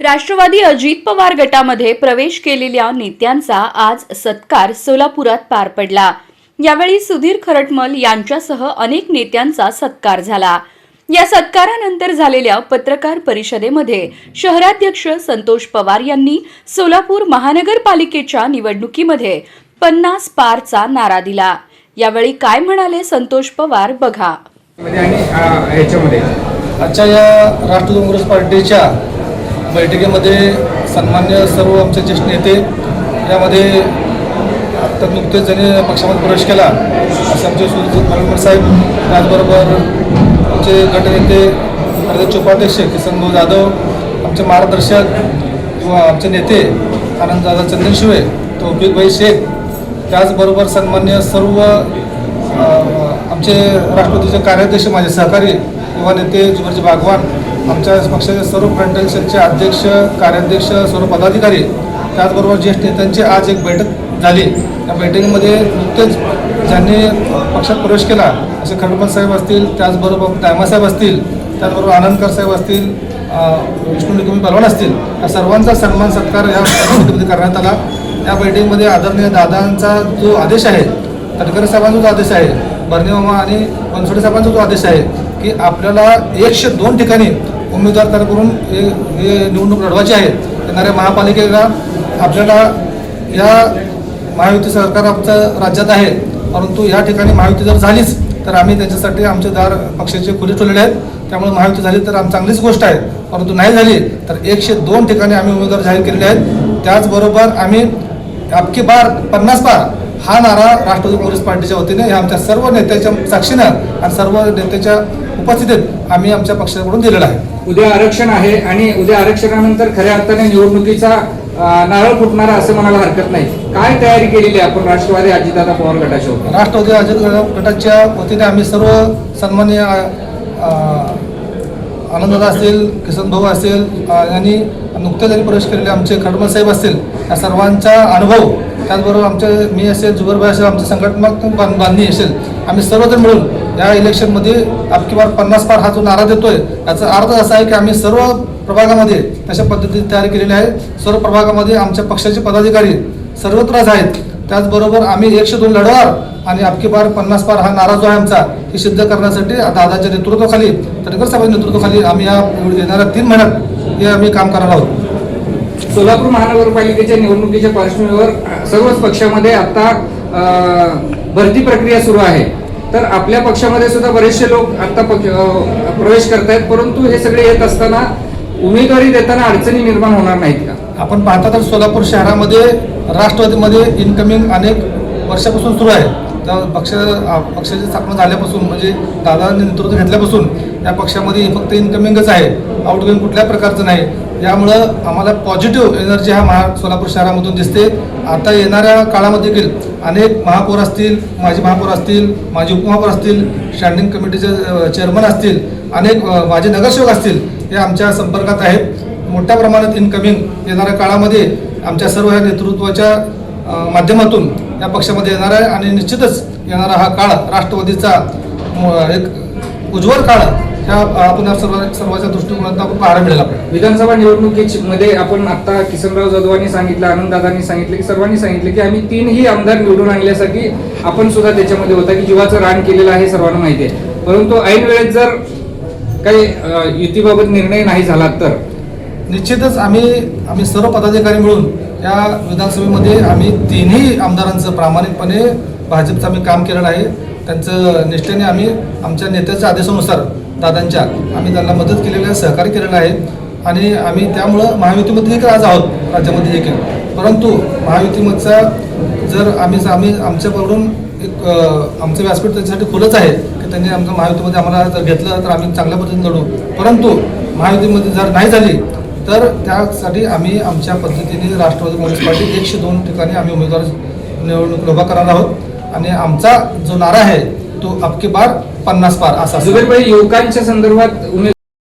राष्ट्रवादी अजित पवार गटामध्ये प्रवेश केलेल्या नेत्यांचा आज सत्कार सोलापुरात पार पडला. यावेळी सुधीर खरटमल यांच्यासह अनेक नेत्यांचा सत्कार झाला. या सत्कारानंतर झालेल्या पत्रकार परिषदेमध्ये शहराध्यक्ष संतोष पवार यांनी सोलापूर महानगरपालिकेच्या निवडणुकीमध्ये पन्नास पारचा नारा दिला. यावेळी काय म्हणाले संतोष पवार बघा. मध्ये आणि आ, ह्याच्यामध्ये आजच्या या राष्ट्रवादी काँग्रेस पार्टीच्या बैठकीमध्ये सन्मान्य सर्व आमचे ज्येष्ठ नेते यामध्ये आत्ता नुकतेच ज्यांनी पक्षामध्ये प्रवेश केला. असे आमचे सुरजित साहेब त्याचबरोबर आमचे गटनेते प्रदेश उपाध्यक्ष किसन जाधव आमचे मार्गदर्शक किंवा आमचे नेते आनंददादा चंदनशिवे तौफिकभाई शेख त्याचबरोबर सन्मान्य सर्व आमचे राष्ट्रपतीचे कार्याध्यक्ष माझे सहकारी किंवा नेते जुगरजी भागवान आमच्या पक्षाचे सर्व फ्रंटलचे अध्यक्ष कार्याध्यक्ष सर्व पदाधिकारी त्याचबरोबर ज्येष्ठ नेत्यांची आज एक बैठक झाली. या बैठकीमध्ये नुकतेच ज्यांनी पक्षात प्रवेश केला असे खंडपत साहेब असतील त्याचबरोबर दायमासाहेब असतील त्याचबरोबर आनंदकर साहेब असतील विष्णू निकमी पलवान असतील या सर्वांचा सन्मान सत्कार या बैठकीमध्ये करण्यात आला. या बैठकीमध्ये आदरणीय दादांचा जो आदेश आहे तटकरे साहेबांचा जो आदेश आहे मामा आणि बनसोडे साहेबांचा जो आदेश आहे की आपल्याला एकशे दोन ठिकाणी उमेदवार तयार करून हे हे निवडणूक लढवायची आहे येणाऱ्या महापालिकेला आपल्याला या महायुती सरकार आमचं राज्यात आहे परंतु या ठिकाणी महायुती जर झालीच तर आम्ही त्याच्यासाठी आमचे दार पक्षाचे खुले ठेवलेले आहेत. त्यामुळे महायुती झाली तर आम चांगलीच गोष्ट आहे परंतु नाही झाली तर एकशे दोन ठिकाणी आम्ही उमेदवार जाहीर केलेले आहेत. त्याचबरोबर आम्ही अबकी बार पन्नास बार हा नारा राष्ट्रवादी काँग्रेस पार्टीच्या वतीने या आमच्या सर्व नेत्याच्या साक्षीनं आणि सर्व नेत्याच्या उपस्थितीत आम्ही आमच्या पक्षाकडून दिलेला आहे उद्या आरक्षण आहे आणि उद्या आरक्षणानंतर खऱ्या अर्थाने निवडणुकीचा नारळ फुटणारा असं म्हणायला हरकत नाही काय तयारी केलेली आहे आपण राष्ट्रवादी अजितदादा पवार गटाच्या वतीने? राष्ट्रवादी अजित गटाच्या वतीने आम्ही सर्व सन्मान्य अ, आनंददादा असतील किसन भाऊ असतील यांनी नुकतेच त्यांनी प्रवेश केलेले आमचे खडमल साहेब असतील या सर्वांचा अनुभव त्याचबरोबर आमचे मी असेल जुगरभाई असेल आमचे संघटनात्मक बांधणी असेल आम्ही सर्वजण मिळून या इलेक्शनमध्ये आपकी बार पन्नास पार हा जो नारा देतोय. याचा अर्थ असा आहे की आम्ही सर्व प्रभागामध्ये तशा पद्धतीने तयार केलेली आहे. सर्व प्रभागामध्ये आमच्या पक्षाचे पदाधिकारी सर्वत्रच आहेत. त्याचबरोबर आम्ही एकशे दोन लढवार आणि आपकी बार पन्नास पार हा नारा जो आहे आमचा हे सिद्ध करण्यासाठी दादाच्या नेतृत्वाखाली तटकर साहेबांच्या नेतृत्वाखाली आम्ही या येणाऱ्या तीन महिन्यात हे आम्ही काम करणार आहोत. सोलापूर महानगरपालिकेच्या निवडणुकीच्या पार्श्वभूमीवर सर्वच पक्षामध्ये आता भरती प्रक्रिया सुरू आहे. तर आपल्या पक्षामध्ये सुद्धा बरेचसे लोक आता पक्ष प्रवेश करतायत परंतु हे सगळे येत असताना उमेदवारी देताना अडचणी निर्माण होणार नाहीत का? आपण पाहता तर सोलापूर शहरामध्ये राष्ट्रवादीमध्ये इनकमिंग अनेक वर्षापासून सुरू आहे. त्या पक्ष पक्षाची स्थापना झाल्यापासून म्हणजे दादा नेतृत्व घेतल्यापासून या पक्षामध्ये फक्त इनकमिंगच आहे. आउटगोईंग कुठल्या प्रकारचं नाही. यामुळं आम्हाला पॉझिटिव्ह एनर्जी हा महा सोलापूर शहरामधून दिसते. आता येणाऱ्या काळामध्ये देखील अनेक महापौर असतील माजी महापौर असतील माजी उपमहापौर असतील स्टँडिंग कमिटीचे चेअरमन असतील अनेक माझे माजी नगरसेवक असतील हे आमच्या संपर्कात आहेत. मोठ्या प्रमाणात इनकमिंग येणाऱ्या काळामध्ये आमच्या सर्व या नेतृत्वाच्या माध्यमातून या पक्षामध्ये येणार आहे. आणि निश्चितच येणारा हा काळ राष्ट्रवादीचा एक उज्ज्वल काळ ह्या आपण सर्व सर्वांच्या दृष्टिकोनातून आपण पाहायला मिळेल आपल्याला. विधानसभा निवडणुकीमध्ये आपण आता किसनराव जाधवांनी सांगितलं आनंददादांनी सांगितलं की सर्वांनी सांगितलं की आम्ही तीनही आमदार निवडून आणण्यासाठी आपण सुद्धा त्याच्यामध्ये होता की जीवाचं रान केलेलं आहे सर्वांना माहिती आहे. परंतु ऐन वेळेत जर काही युतीबाबत निर्णय नाही झाला तर? निश्चितच आम्ही आम्ही सर्व पदाधिकारी मिळून या विधानसभेमध्ये आम्ही तिन्ही आमदारांचं प्रामाणिकपणे भाजपचं आम्ही काम केलेलं आहे. त्यांचं निष्ठेने आम्ही आमच्या नेत्याच्या आदेशानुसार दादांच्या. आम्ही त्यांना मदत केलेली आहे सहकार्य केलेलं आहे. आणि आम्ही त्यामुळं महायुतीमध्ये देखील आज आहोत राज्यामध्ये देखील. परंतु महायुतीमधचा जर आम्ही आम्ही आमच्याकडून एक आमचं व्यासपीठ त्यांच्यासाठी खुलंच आहे की त्यांनी आमचं महायुतीमध्ये आम्हाला जर घेतलं तर आम्ही चांगल्या पद्धतीने लढू. परंतु महायुतीमध्ये जर नाही झाली तर त्यासाठी आम्ही आमच्या पद्धतीने राष्ट्रवादी काँग्रेस पार्टी एकशे दोन ठिकाणी आम्ही उमेदवार निवडणूक उभा करणार आहोत. आणि आमचा जो नारा आहे तो अबकी बार पन्नास पार असा जुबेर भाई युवकांच्या संदर्भात उमेद